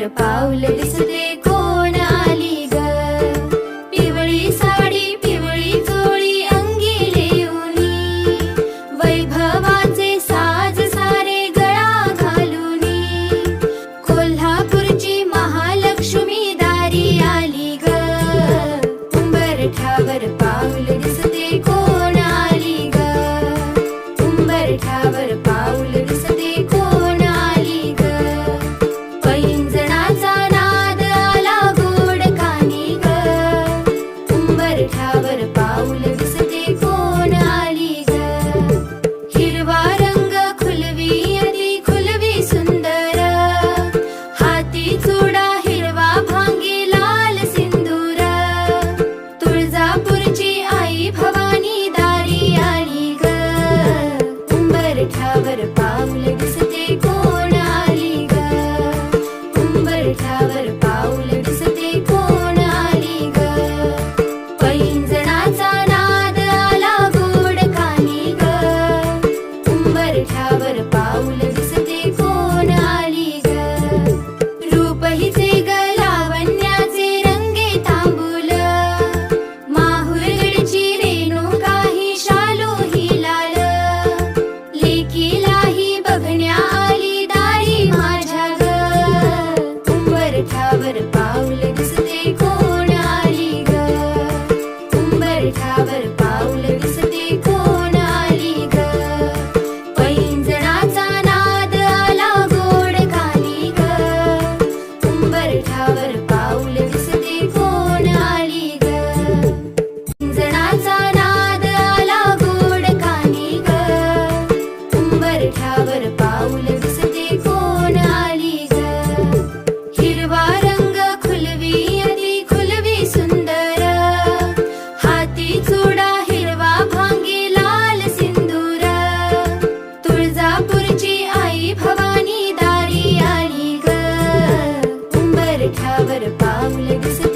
चार पाऊल दिसते कोण आली ग? पिवळी साडी पिवळी चोळी अंगी लेऊनी वैभवाचे साज सारे गळा घालून. कोल्हापूरची महालक्ष्मी आली ग. उंबरठावर पाऊल दिसते कोण आली ग? उंबरठा वर पाऊल दिसते कोणाली ग? उंबरठ्यावर पाऊल ग? पैंजणाचा नाद आला गोड कानी ग ग रूप ग? लावण्याचे रंगे थांबुल माहुरगडची Power above, ladies